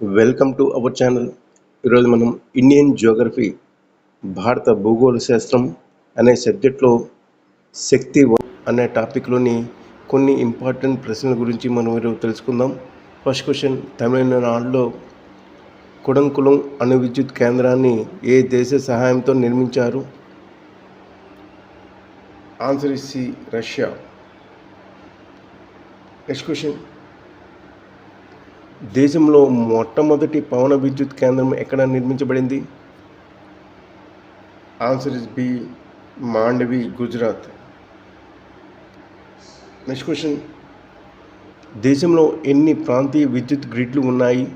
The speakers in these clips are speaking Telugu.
Welcome to our channel. ఈరోజు మనం ఇండియన్ జియోగ్రఫీ భారత భూగోళ శాస్త్రం అనే సబ్జెక్ట్లో శక్తి అనే టాపిక్లోని కొన్ని ఇంపార్టెంట్ ప్రశ్నల గురించి మనం ఈరోజు తెలుసుకుందాం. ఫస్ట్ క్వశ్చన్ తమిళనాడులో కుడంకులం అణు విద్యుత్ కేంద్రాన్ని ఏ దేశ సహాయంతో నిర్మించారు? Answer is C Russia. Next question దేశంలో మొట్టమొదటి పవన విద్యుత్ కేంద్రం ఎక్కడ నిర్మించబడింది? Answer is B Mandvi Gujarat next question దేశంలో ఎన్ని ప్రాంతీయ విద్యుత్ గ్రిడ్లు ఉన్నాయి?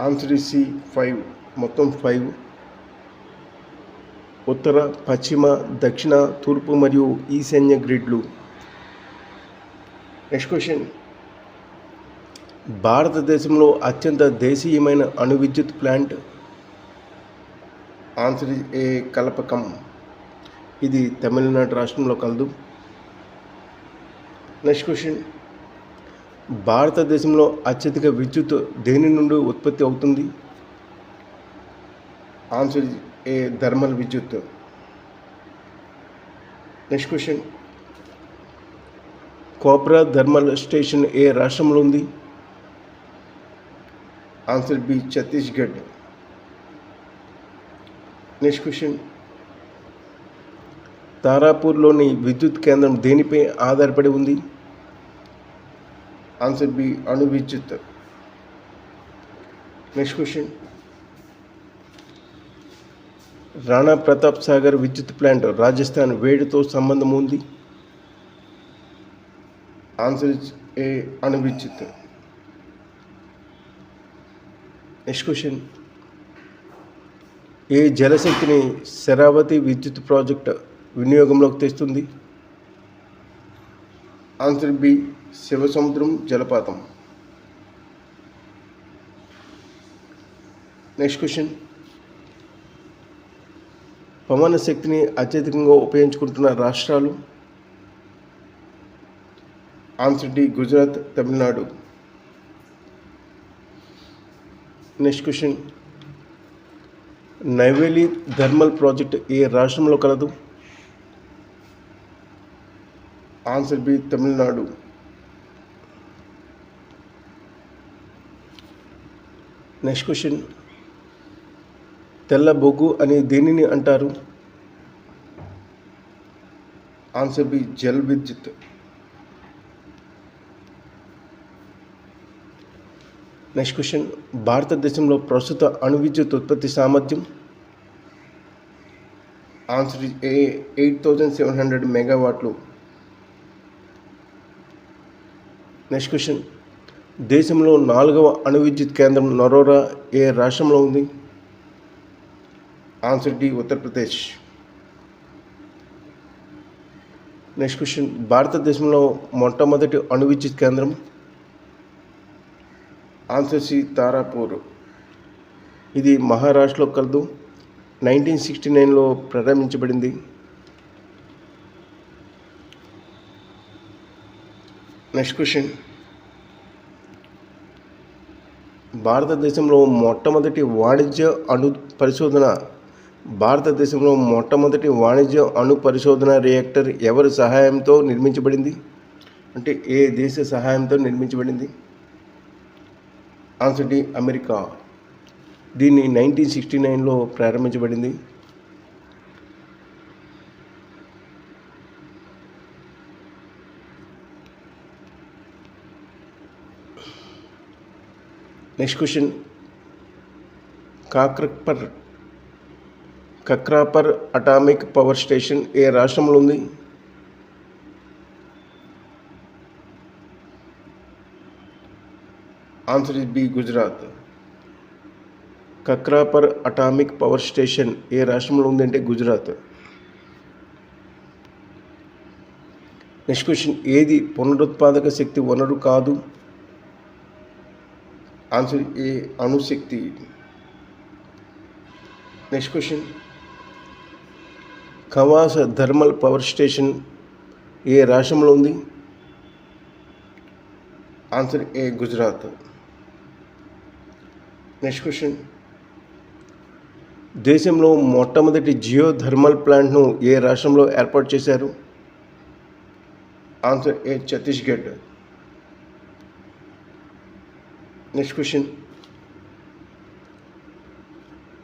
ఆన్సర్ ఇస్ సి ఫైవ్ మొత్తం ఫైవ్ ఉత్తర పశ్చిమ దక్షిణ తూర్పు మరియు ఈశాన్య గ్రిడ్లు. నెక్స్ట్ క్వశ్చన్ భారతదేశంలో అత్యంత దేశీయమైన అణు విద్యుత్ ప్లాంట్ ఆన్సర్ ఏ కలపకం? ఇది తమిళనాడు రాష్ట్రంలో కలదు. నెక్స్ట్ క్వశ్చన్ భారతదేశంలో అత్యధిక విద్యుత్ దేని నుండి ఉత్పత్తి అవుతుంది? ఆన్సర్ ఏ థర్మల్ విద్యుత్. నెక్స్ట్ క్వశ్చన్ కోప్రా థర్మల్ స్టేషన్ ఏ రాష్ట్రంలో ఉంది? Answer B Chhattisgarh next question తారాపూర్లోని విద్యుత్ కేంద్రం దేనిపై ఆధారపడి ఉంది? ఆన్సర్ బి అణు విద్యుత్ నెక్స్ట్ క్వశ్చన్ రాణా ప్రతాప్ సాగర్ విద్యుత్ ప్లాంట్ రాజస్థాన్ వేడితో సంబంధం ఉంది? ఆన్సర్ ఏ అణు విద్యుత్ నెక్స్ట్ క్వశ్చన్ ఏ జలశక్తిని శరావతి విద్యుత్ ప్రాజెక్ట్ వినియోగంలోకి తెస్తుంది? ఆన్సర్ బి శివసముద్రం జలపాతం. నెక్స్ట్ క్వశ్చన్ పవన శక్తిని అత్యధికంగా ఉపయోగించుకుంటున్న రాష్ట్రాలు? Answer D Gujarat Tamil Nadu. Next question Neyveli thermal project ఏ రాష్ట్రంలో కలదు? Answer B Tamil Nadu next question తెల్ల బొగ్గు అని దేనిని అంటారు? ఆన్సర్ బి జల్ విద్యుత్. నెక్స్ట్ క్వశ్చన్ భారతదేశంలో ప్రస్తుత అణు విద్యుత్ ఉత్పత్తి సామర్థ్యం? Answer A eight thousand seven hundred మెగావాట్లు నెక్స్ట్ క్వశ్చన్ దేశంలో నాలుగవ అణు విద్యుత్ కేంద్రం నరోరా ఏ రాష్ట్రంలో ఉంది? Answer D Uttar Pradesh. Next question భారతదేశంలో మొట్టమొదటి అణు విద్యుత్ కేంద్రం? Answer C Tarapur. ఇది మహారాష్ట్రలో కలదు. నైన్టీన్ సిక్స్టీ నైన్లో ప్రారంభించబడింది. Next question. భారతదేశంలో మొట్టమొదటి వాణిజ్య అణు పరిశోధన. భారతదేశంలో మొట్టమొదటి వాణిజ్య అణు పరిశోధన రియాక్టర్ ఎవరి సహాయంతో నిర్మించబడింది? అంటే ఏ దేశ సహాయంతో నిర్మించబడింది? Answer D America. దీన్ని నైన్టీన్ సిక్స్టీ నైన్లో ప్రారంభించబడింది. Next question. Kakrapar Kakrapar atomic power station ఏ రాష్ట్రంలో ఉంది? Answer is B Gujarat Kakrapar atomic power station ఏ రాష్ట్రంలో ఉందంటే గుజరాత్ నెక్స్ట్ క్వశ్చన్ ఏది పునరుత్పాదక శక్తి వనరు కాదు? ఆన్సర్ ఏ అణుశక్తి next question Kawas thermal power station ఏ రాష్ట్రంలో ఉంది? Answer A Gujarat next question దేశంలో మొట్టమొదటి జియో థర్మల్ ప్లాంట్ను ఏ రాష్ట్రంలో ఏర్పాటు చేశారు? Answer A Chhattisgarh. Next question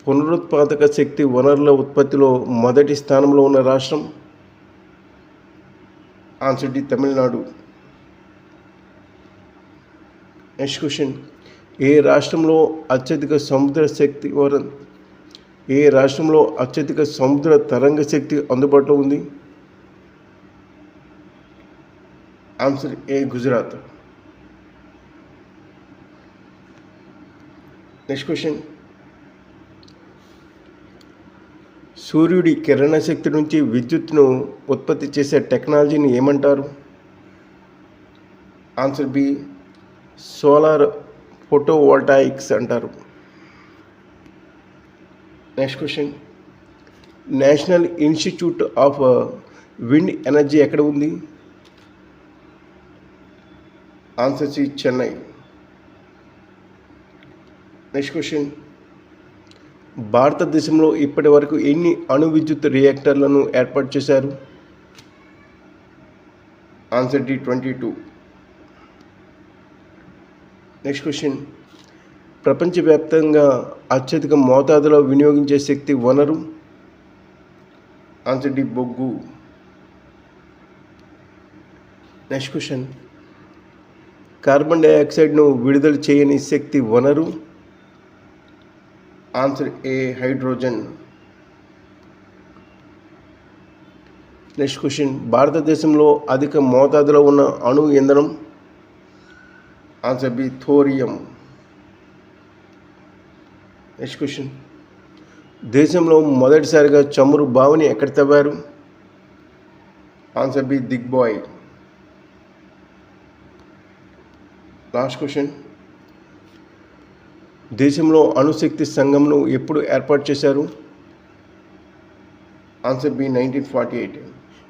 పునరుత్పాదక శక్తి వనరుల ఉత్పత్తిలో మొదటి స్థానంలో ఉన్న రాష్ట్రం? Answer D Tamil Nadu. Next question ఏ రాష్ట్రంలో అత్యధిక సముద్ర శక్తి వర ఏ రాష్ట్రంలో అత్యధిక సముద్ర తరంగ శక్తి అందుబాటులో ఉంది? Answer A Gujarat next question సూర్యుడి కిరణ శక్తి నుంచి విద్యుత్ను ఉత్పత్తి చేసే టెక్నాలజీని ఏమంటారు? ఆన్సర్ బి సోలార్ ఫోటోవోల్టాయిక్స్ అంటారు. Next question national institute of wind energy ఎక్కడ ఉంది? Answer C Chennai next question భారతదేశంలో ఇప్పటి వరకు ఎన్ని అణు విద్యుత్ రియాక్టర్లను ఏర్పాటు చేశారు? Answer D twenty two next question ప్రపంచవ్యాప్తంగా అత్యధిక మోతాదులో వినియోగించే శక్తి వనరు? ఆన్సర్ డి బొగ్గు. నెక్స్ట్ క్వశ్చన్ కార్బన్ డైఆక్సైడ్ను విడుదల చేయని శక్తి వనరు? Answer A hydrogen next question భారతదేశంలో అధిక మోతాదులో ఉన్న అణు ఇంధనం? Answer B thorium next question దేశంలో మొదటిసారిగా చమురు బావిని ఎక్కడ తవ్వారు? Answer B Digboi last question దేశంలో అణుశక్తి సంఘంను ఎప్పుడు ఏర్పాటు చేశారు? Answer B nineteen forty eight